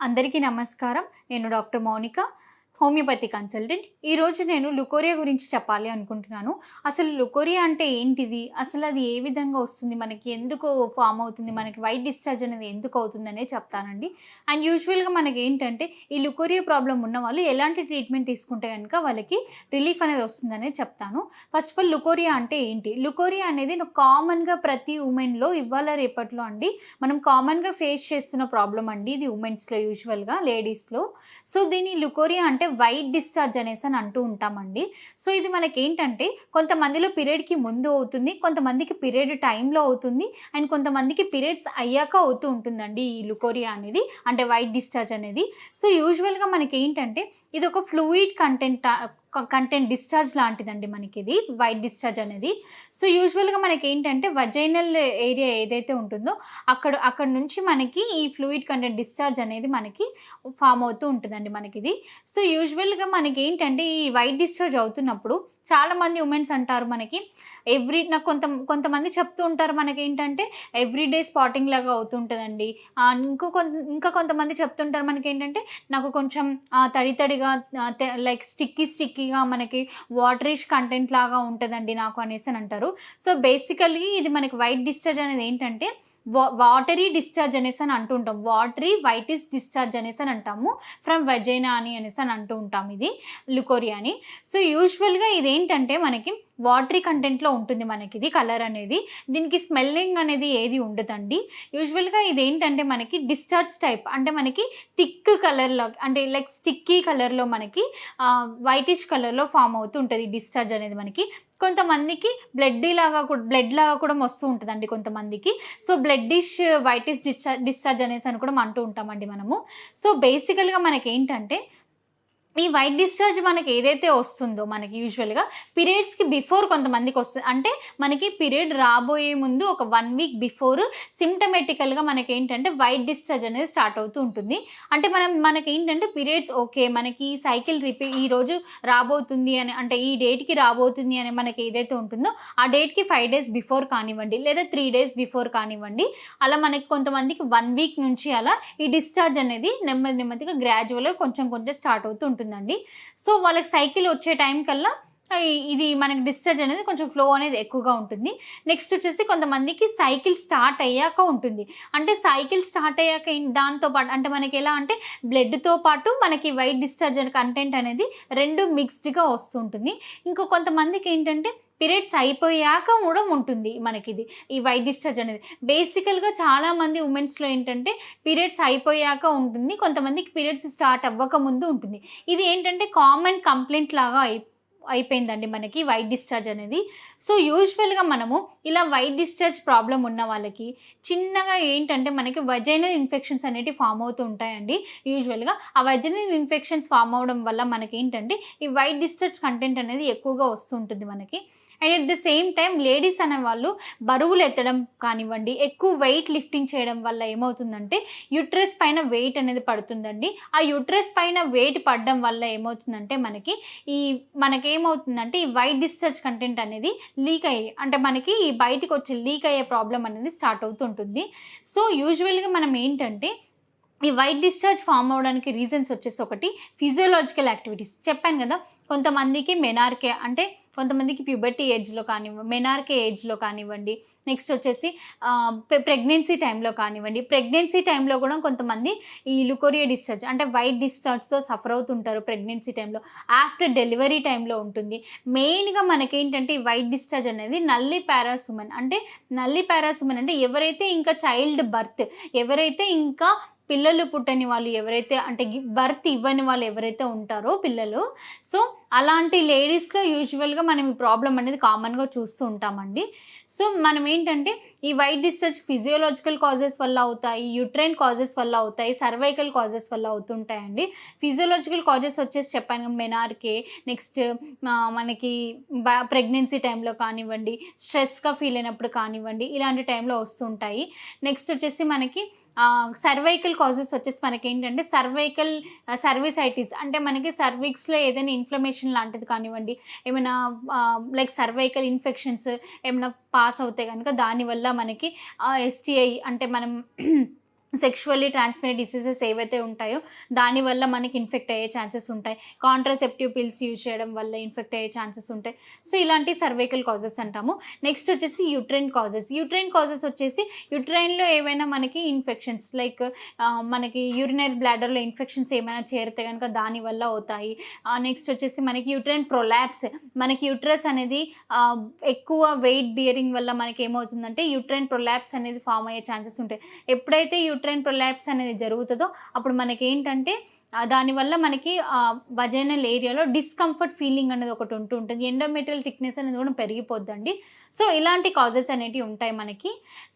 అందరికీ నమస్కారం. నేను డాక్టర్ మౌనిక. Homeopathy consultant. ఈరోజు నేను లుకోరియా గురించి చెప్పాలి అనుకుంటున్నాను. అసలు లుకోరియా అంటే ఏంటిది? అసలు అది ఏ విధంగా వస్తుంది? మనకి ఎందుకు ఫామ్ అవుతుంది? మనకి వైట్ డిశ్చార్జ్ అనేది ఎందుకు అవుతుందనే చెప్తానండి. అండ్ యూజువల్గా మనకి ఏంటంటే ఈ లుకోరియా ప్రాబ్లం ఉన్న వాళ్ళు ఎలాంటి ట్రీట్మెంట్ తీసుకుంటే కనుక వాళ్ళకి రిలీఫ్ అనేది వస్తుందనే చెప్తాను. ఫస్ట్ ఆఫ్ ఆల్ లుకోరియా అంటే ఏంటి? లుకోరియా అనేది కామన్గా ప్రతి ఉమెన్లో ఇవాళ రేపట్లో అండి? మనం కామన్గా ఫేస్ చేస్తున్న ప్రాబ్లం అండి ఇది ఉమెన్స్లో యూజువల్గా లేడీస్లో. సో దీని లుకోరియా అంటే వైట్ డిశ్చార్జ్ అనేసి అని అంటూ ఉంటామండి. సో ఇది మనకి ఏంటంటే కొంతమందిలో పీరియడ్కి ముందు అవుతుంది కొంతమందికి పీరియడ్ టైంలో అవుతుంది అండ్ కొంతమందికి పీరియడ్స్ అయ్యాక అవుతూ ఉంటుందండి ఈ లుకోరియా అనేది అంటే వైట్ డిశ్చార్జ్ అనేది. సో యూజువల్గా మనకి ఏంటంటే ఇది ఒక ఫ్లూయిడ్ కంటెంట్ కంటెంట్ డిశ్చార్జ్ లాంటిదండి మనకి ఇది వైట్ డిశ్చార్జ్ అనేది. సో యూజువల్గా మనకి ఏంటంటే వజైనల్ ఏరియా ఏదైతే ఉంటుందో అక్కడ అక్కడ నుంచి మనకి ఈ ఫ్లూయిడ్ కంటెంట్ డిశ్చార్జ్ అనేది మనకి ఫామ్ అవుతూ ఉంటుందండి మనకి ఇది సో యూజువల్గా మనకి ఏంటంటే ఈ వైట్ డిశ్చార్జ్ అవుతున్నప్పుడు చాలామంది ఉమెన్స్ అంటారు మనకి ఎవ్రీ నాకు కొంత కొంతమంది చెప్తూ ఉంటారు మనకి ఏంటంటే ఎవ్రీ డే స్పాటింగ్ లాగా అవుతుంటుందండి. ఇంకో కొంత ఇంకా కొంతమంది చెప్తుంటారు మనకి ఏంటంటే నాకు కొంచెం తడి తడిగా లైక్ స్టిక్కీ స్టిక్కీగా మనకి వాటరిష్ కంటెంట్ లాగా ఉంటుందండి నాకు అనేసి అని అంటారు. సో బేసికలీ ఇది మనకి వైట్ డిశ్చార్జ్ అనేది ఏంటంటే వాటరీ డిశ్చార్జ్ అనేసి అని అంటుంటాం. వాటరీ వైటిస్ డిశ్చార్జ్ అనేసి అని అంటాము. ఫ్రమ్ వెజైనా అని అనేసి అని అంటూ ఉంటాం ఇది లుకోరియా అని. సో యూజువల్గా ఇదేంటంటే మనకి వాటరీ కంటెంట్లో ఉంటుంది మనకి ఇది కలర్ అనేది. దీనికి స్మెల్లింగ్ అనేది ఏది ఉండదండి. యూజువల్గా ఇది ఏంటంటే మనకి డిశ్చార్జ్ టైప్ అంటే మనకి థిక్ కలర్లో అంటే లైక్ స్టిక్కీ కలర్లో మనకి వైటిష్ కలర్లో ఫామ్ అవుతూ ఉంటుంది డిశ్చార్జ్ అనేది మనకి. కొంతమందికి బ్లడ్ లాగా కూడా బ్లడ్ లాగా కూడా వస్తూ ఉంటుందండి కొంతమందికి. So blood dish whitish discharge discharge అనేసి అని కూడా అంటూ ఉంటామండి మనము. సో బేసికల్గా మనకి ఏంటంటే ఈ వైట్ డిశ్చార్జ్ మనకి ఏదైతే వస్తుందో మనకి యూజువల్గా పీరియడ్స్కి బిఫోర్ కొంతమందికి వస్తుంది అంటే మనకి పీరియడ్ రాబోయే ముందు ఒక వన్ వీక్ బిఫోర్ సిమ్టమెటికల్గా మనకి ఏంటంటే వైట్ డిశ్చార్జ్ అనేది స్టార్ట్ అవుతూ ఉంటుంది. అంటే మనం మనకి ఏంటంటే పీరియడ్స్ ఓకే మనకి ఈ సైకిల్ రిపీ ఈ రోజు రాబోతుంది అని అంటే ఈ డేట్కి రాబోతుంది అని మనకి ఏదైతే ఉంటుందో ఆ డేట్కి ఫైవ్ డేస్ బిఫోర్ కానివ్వండి లేదా త్రీ డేస్ బిఫోర్ కానివ్వండి అలా మనకి కొంతమందికి వన్ వీక్ నుంచి అలా ఈ డిశ్చార్జ్ అనేది నెమ్మది నెమ్మదిగా గ్రాడ్యువల్గా కొంచెం కొంచెం స్టార్ట్ అవుతూ ఉంటుంది. ఉంటుందండి సో వాళ్ళకి సైకిల్ వచ్చే టైం కల్లా ఇది మనకి డిశ్చార్జ్ అనేది కొంచెం ఫ్లో అనేది ఎక్కువగా ఉంటుంది. నెక్స్ట్ వచ్చేసి కొంతమందికి సైకిల్ స్టార్ట్ అయ్యాక ఉంటుంది. అంటే సైకిల్ స్టార్ట్ అయ్యాక దాంతో పాటు అంటే మనకి ఎలా అంటే బ్లడ్తో పాటు మనకి వైట్ డిశ్చార్జ్ కంటెంట్ అనేది రెండు మిక్స్డ్గా వస్తుంటుంది. ఇంకో కొంతమందికి ఏంటంటే పీరియడ్స్ అయిపోయాక కూడా ఉంటుంది మనకి ఇది ఈ వైట్ డిశ్చార్జ్ అనేది. బేసికల్గా చాలామంది ఉమెన్స్లో ఏంటంటే పీరియడ్స్ అయిపోయాక ఉంటుంది. కొంతమందికి పీరియడ్స్ స్టార్ట్ అవ్వక ముందు ఉంటుంది. ఇది ఏంటంటే కామన్ కంప్లైంట్ లాగా అయిపోయిందండి మనకి వైట్ డిశ్చార్జ్ అనేది. సో యూజువల్గా మనము ఇలా వైట్ డిశ్చార్జ్ ప్రాబ్లం ఉన్న వాళ్ళకి చిన్నగా ఏంటంటే మనకి వజైనల్ ఇన్ఫెక్షన్స్ అనేవి ఫామ్ అవుతూ ఉంటాయండి. యూజువల్గా ఆ వజైనల్ ఇన్ఫెక్షన్స్ ఫామ్ అవడం వల్ల మనకి ఏంటంటే ఈ వైట్ డిశ్చార్జ్ కంటెంట్ అనేది ఎక్కువగా వస్తుంటుంది మనకి. And at the same time ladies అనే వాళ్ళు బరువులు ఎత్తడం కానివ్వండి ఎక్కువ వెయిట్ లిఫ్టింగ్ చేయడం వల్ల ఏమవుతుందంటే యుట్రస్ పైన వెయిట్ అనేది పడుతుందండి. ఆ యుట్రస్ పైన వెయిట్ పడడం వల్ల ఏమవుతుందంటే మనకి ఈ మనకేమవుతుందంటే ఈ వైట్ డిశ్చార్జ్ కంటెంట్ అనేది లీక్ అయ్యి అంటే మనకి బయటికి బయటకు వచ్చి లీక్ అయ్యే ప్రాబ్లం అనేది స్టార్ట్ అవుతుంటుంది. సో యూజువల్గా మనం ఏంటంటే ఈ వైట్ డిశ్చార్జ్ ఫామ్ అవడానికి రీజన్స్ వచ్చేసి ఒకటి ఫిజియోలాజికల్ యాక్టివిటీస్. చెప్పాను కదా కొంతమందికి మెనార్కే అంటే కొంతమందికి ప్యూబర్టీ ఏజ్లో కానివ్వండి మెనార్కే ఏజ్లో కానివ్వండి నెక్స్ట్ వచ్చేసి ప్రెగ్నెన్సీ టైంలో కానివ్వండి. ప్రెగ్నెన్సీ టైంలో కూడా కొంతమంది ఈ లుకోరియా డిశ్చార్జ్ అంటే వైట్ డిశ్చార్జ్తో సఫర్ అవుతుంటారు ప్రెగ్నెన్సీ టైంలో ఆఫ్టర్ డెలివరీ టైంలో ఉంటుంది. మెయిన్గా మనకేంటంటే ఈ వైట్ డిశ్చార్జ్ అనేది నల్లి పారాసుమన్ అంటే నల్లి పారాసుమన్ అంటే ఎవరైతే ఇంకా చైల్డ్ బర్త్ ఎవరైతే ఇంకా పిల్లలు పుట్టని వాళ్ళు ఎవరైతే అంటే బర్త్ ఇవ్వని వాళ్ళు ఎవరైతే ఉంటారో పిల్లలు సో అలాంటి లేడీస్లో యూజువల్గా మనం ఈ ప్రాబ్లం అనేది కామన్గా చూస్తూ ఉంటామండి. సో మనం ఏంటంటే ఈ వైట్ డిశ్చార్జ్ ఫిజియోలాజికల్ కాజెస్ వల్ల అవుతాయి యూట్రైన్ కాజెస్ వల్ల అవుతాయి సర్వైకల్ కాజెస్ వల్ల అవుతుంటాయండి. ఫిజియోలాజికల్ కాజెస్ వచ్చేసి చెప్పాను మెనార్కే నెక్స్ట్ మనకి ప్రెగ్నెన్సీ టైంలో కానివ్వండి స్ట్రెస్గా ఫీల్ అయినప్పుడు కానివ్వండి ఇలాంటి టైంలో వస్తుంటాయి. నెక్స్ట్ వచ్చేసి మనకి సర్వైకల్ కాజెస్ వచ్చేసి మనకి ఏంటంటే సర్వైకల్ సర్వీసైటిస్ అంటే మనకి సర్వీక్స్లో ఏదైనా ఇన్ఫ్లమేషన్ లాంటిది కానివ్వండి ఏమైనా లైక్ సర్వైకల్ ఇన్ఫెక్షన్స్ ఏమైనా పాస్ అవుతాయి కనుక దానివల్ల మనకి ఎస్టీఐ అంటే మనం సెక్షువల్లీ ట్రాన్స్మిటెడ్ డిసీజెస్ ఏవైతే ఉంటాయో దానివల్ల మనకి ఇన్ఫెక్ట్ అయ్యే ఛాన్సెస్ ఉంటాయి. కాంట్రాసెప్టివ్ పిల్స్ యూజ్ చేయడం వల్ల ఇన్ఫెక్ట్ అయ్యే ఛాన్సెస్ ఉంటాయి. సో ఇలాంటి సర్వైకల్ కాజెస్ అంటాము. నెక్స్ట్ వచ్చేసి యూట్రైన్ కాజెస్ యూట్రైన్ కాజెస్ వచ్చేసి యూట్రైన్లో ఏవైనా మనకి ఇన్ఫెక్షన్స్ లైక్ మనకి యూరినరీ బ్లాడర్లో ఇన్ఫెక్షన్స్ ఏమైనా చేరితే కనుక దానివల్ల అవుతాయి. నెక్స్ట్ వచ్చేసి మనకి యూట్రైన్ ప్రొలాప్స్ మనకి యూట్రస్ అనేది ఎక్కువ వెయిట్ బియరింగ్ వల్ల మనకి ఏమవుతుందంటే యూట్రైన్ ప్రొలాప్స్ అనేది ఫామ్ అయ్యే ఛాన్సెస్ ఉంటాయి. ఎప్పుడైతే యూట్రైన్ ప్రొలాప్స్ అనేది జరుగుతుందో అప్పుడు మనకి ఏంటంటే దానివల్ల మనకి వజైనల్ ఏరియాలో డిస్కంఫర్ట్ ఫీలింగ్ అనేది ఒకటి ఉంటూ ఉంటుంది. ఎండోమెటీరియల్ థిక్నెస్ అనేది కూడా పెరిగిపోద్దండి. సో ఇలాంటి కాజెస్ అనేటివి ఉంటాయి మనకి.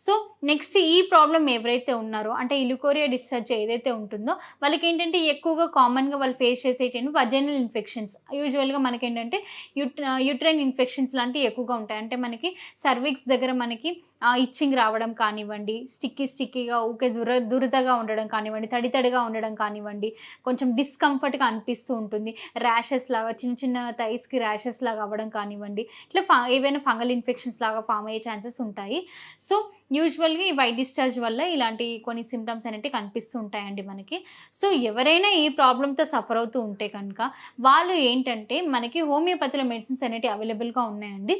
సో నెక్స్ట్ ఈ ప్రాబ్లం ఎవరైతే ఉన్నారో అంటే ఇలుకోరియా డిశ్చార్జ్ ఏదైతే ఉంటుందో వాళ్ళకి ఏంటంటే ఎక్కువగా కామన్గా వాళ్ళు ఫేస్ చేసేటువంటి వజైనల్ ఇన్ఫెక్షన్స్ యూజువల్గా మనకి ఏంటంటే యూట్ యూట్రైన్ ఇన్ఫెక్షన్స్ లాంటివి ఎక్కువగా ఉంటాయి. అంటే మనకి సర్విక్స్ దగ్గర మనకి ఇచ్చింగ్ రావడం కానివ్వండి స్టిక్కీ స్టిక్కీగా ఊకే దుర దురదగా ఉండడం కానివ్వండి తడి తడిగా ఉండడం కానివ్వండి కొంచెం డిస్కంఫర్ట్గా అనిపిస్తూ ఉంటుంది. ర్యాషెస్ లాగా చిన్న చిన్న థైస్కి ర్యాషెస్ లాగా అవ్వడం కానివ్వండి ఇట్లా ఫా ఏవైనా ఫంగల్ ఇన్ఫెక్షన్స్ లాగా ఫామ్ అయ్యే ఛాన్సెస్ ఉంటాయి. సో యూజువల్గా ఈ వైట్ డిశ్చార్జ్ వల్ల ఇలాంటి కొన్ని సిమ్టమ్స్ అనేవి కనిపిస్తూ ఉంటాయండి మనకి. సో ఎవరైనా ఈ ప్రాబ్లంతో సఫర్ అవుతూ ఉంటే కనుక వాళ్ళు ఏంటంటే మనకి హోమియోపతిలో మెడిసిన్స్ అనేవి అవైలబుల్గా ఉన్నాయండి.